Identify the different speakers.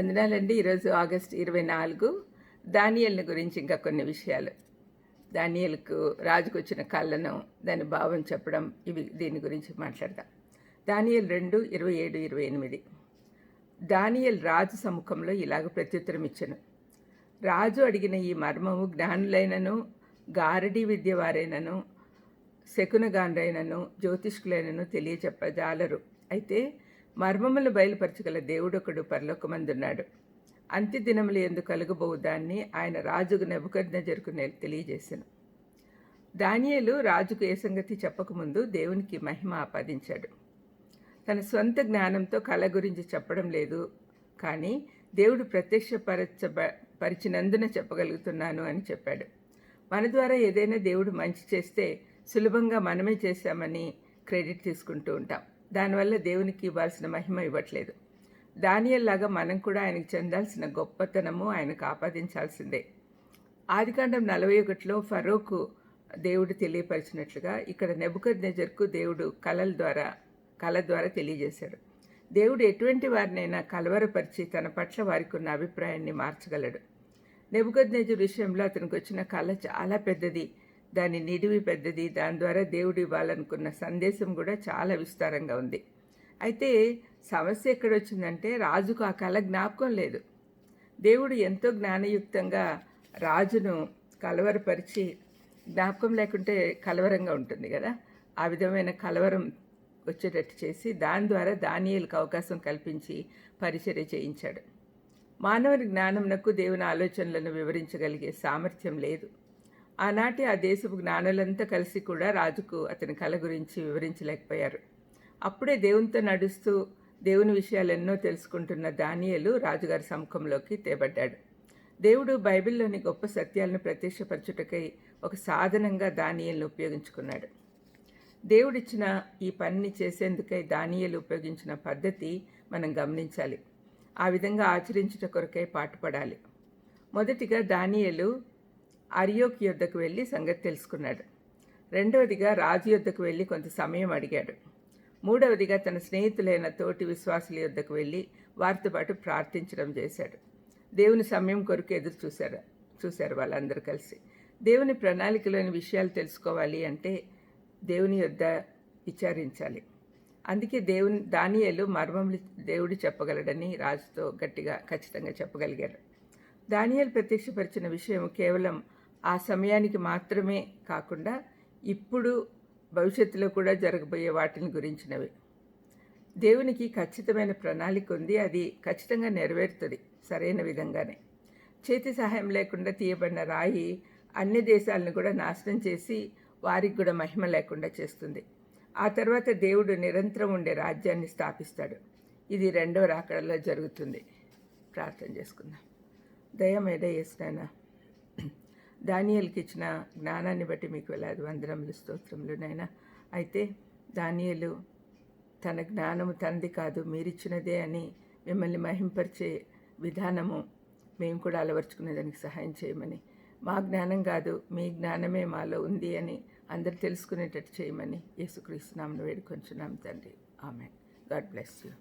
Speaker 1: వందనాలండి ఈరోజు ఆగస్ట్ ఇరవై నాలుగు. దానియల్ని గురించి ఇంకా కొన్ని విషయాలు. దానియల్కు రాజుకు వచ్చిన కళ్ళను దాని భావం చెప్పడం ఇవి దీని గురించి మాట్లాడదాం. దానియల్ రెండు ఇరవై ఏడు ఇరవై ఎనిమిది. దానియల్ రాజు సముఖంలో ఇలాగ ప్రత్యుత్తరం ఇచ్చను. రాజు అడిగిన ఈ మర్మము జ్ఞానులైనను గారడీ విద్య వారైనను శకునగాండ్రైనను జ్యోతిష్కులైనను తెలియచెప్పజాలరు. అయితే మర్మములు బయలుపరచగల దేవుడొకడు పరలోకమందున్నాడు. అంత్య దినములు ఎందు కలుగబోవు దాన్ని ఆయన రాజుకు నెబుకద్నెజరుకు తెలియజేశాను దానియేలు రాజుకు ఏ సంగతి చెప్పకముందు దేవునికి మహిమ ఆపాదించాడు. తన స్వంత జ్ఞానంతో కళ గురించి చెప్పడం లేదు కానీ దేవుడు ప్రత్యక్షపరచ పరిచినందున చెప్పగలుగుతున్నాను అని చెప్పాడు. మన ద్వారా ఏదైనా దేవుడు మంచి చేస్తే సులభంగా మనమే చేశామని క్రెడిట్ తీసుకుంటూ ఉంటాం. దానివల్ల దేవునికి ఇవ్వాల్సిన మహిమ ఇవ్వట్లేదు. దానియల్లాగా మనం కూడా ఆయనకు చెందాల్సిన గొప్పతనము ఆయనకు ఆపాదించాల్సిందే ఆదికాండం నలభై ఒకటిలో ఫరోకు దేవుడు తెలియపరిచినట్లుగా ఇక్కడ నెబుకద్ నెజర్కు దేవుడు కళల ద్వారా కళ ద్వారా తెలియజేశాడు. దేవుడు ఎటువంటి వారినైనా కలవరపరిచి తన పట్ల వారికి ఉన్న అభిప్రాయాన్ని మార్చగలడు. నెబుకద్ నెజర్ విషయంలో అతనికి వచ్చిన కళ చాలా పెద్దది. దాని నిడివి పెద్దది దాని ద్వారా దేవుడు ఇవ్వాలనుకున్న సందేశం కూడా చాలా విస్తారంగా ఉంది. అయితే సమస్య ఎక్కడొచ్చిందంటే రాజుకు ఆ కళ జ్ఞాపకం లేదు. దేవుడు ఎంతో జ్ఞానయుక్తంగా రాజును కలవరపరిచి జ్ఞాపకం లేకుంటే కలవరంగా ఉంటుంది కదా. ఆ విధమైన కలవరం వచ్చేటట్టు చేసి దాని ద్వారా దానియలకు అవకాశం కల్పించి పరిచర్య చేయించాడు. మానవుని జ్ఞానంనకు దేవుని ఆలోచనలను వివరించగలిగే సామర్థ్యం లేదు. ఆనాటి ఆ దేశపు జ్ఞానులంతా కలిసి కూడా రాజుకు అతని కళ గురించి వివరించలేకపోయారు. అప్పుడే దేవునితో నడుస్తూ దేవుని విషయాలు ఎన్నో తెలుసుకుంటున్న దానియలు రాజుగారి సముఖంలోకి తేబడ్డాడు. దేవుడు బైబిల్లోని గొప్ప సత్యాలను ప్రత్యక్షపరచుటకై ఒక సాధనంగా దానియల్ని ఉపయోగించుకున్నాడు. దేవుడిచ్చిన ఈ పనిని చేసేందుకై దానియలు ఉపయోగించిన పద్ధతి మనం గమనించాలి. ఆ విధంగా ఆచరించుట కొరకై పాటుపడాలి. మొదటిగా దానియలు అరియోక్ యుద్ధకు వెళ్ళి సంగతి తెలుసుకున్నాడు. రెండవదిగా రాజు యుద్ధకు వెళ్ళి కొంత సమయం అడిగాడు. మూడవదిగా తన స్నేహితులైన తోటి విశ్వాసుల యుద్ధకు వెళ్ళి వారితో పాటు ప్రార్థించడం చేశాడు. దేవుని సమయం కొరకు ఎదురు చూశారు. చూశారు వాళ్ళందరూ కలిసి. దేవుని ప్రణాళికలోని విషయాలు తెలుసుకోవాలి అంటే దేవుని యొద్ద విచారించాలి. అందుకే దేవుని దానియలు మర్మములు దేవుడు చెప్పగలడని రాజుతో గట్టిగా ఖచ్చితంగా చెప్పగలిగాడు దానియలు ప్రత్యక్షపరిచిన విషయం కేవలం ఆ సమయానికి మాత్రమే కాకుండా ఇప్పుడు భవిష్యత్తులో కూడా జరగబోయే వాటిని గురించినవి. దేవునికి ఖచ్చితమైన ప్రణాళిక ఉంది. అది ఖచ్చితంగా నెరవేరుతుంది సరైన విధంగానే. చేతి సహాయం లేకుండా తీయబడిన రాయి అన్ని దేశాలను కూడా నాశనం చేసి వారికి కూడా మహిమ లేకుండా చేస్తుంది. ఆ తర్వాత దేవుడు నిరంతరం ఉండే రాజ్యాన్ని స్థాపిస్తాడు. ఇది రెండవ రాకడలో జరుగుతుంది. ప్రార్థన చేసుకుందాం. దయమేడ చేసినానా దానియల్కి ఇచ్చిన జ్ఞానాన్ని బట్టి మీకు వెళ్ళాది వందనములు స్తోత్రములు నైనా అయితే దానియలు తన జ్ఞానము తనది కాదు మీరిచ్చినదే అని మిమ్మల్ని మహింపరిచే విధానము మేము కూడా అలవర్చుకునే దానికి సహాయం చేయమని. మా జ్ఞానం కాదు మీ జ్ఞానమే మాలో ఉంది అని అందరు తెలుసుకునేటట్టు చేయమని యేసుక్రీస్తునామను వేడుకొంచున్నాం తండ్రి. ఆమె గాడ్ బ్లెస్ యూ.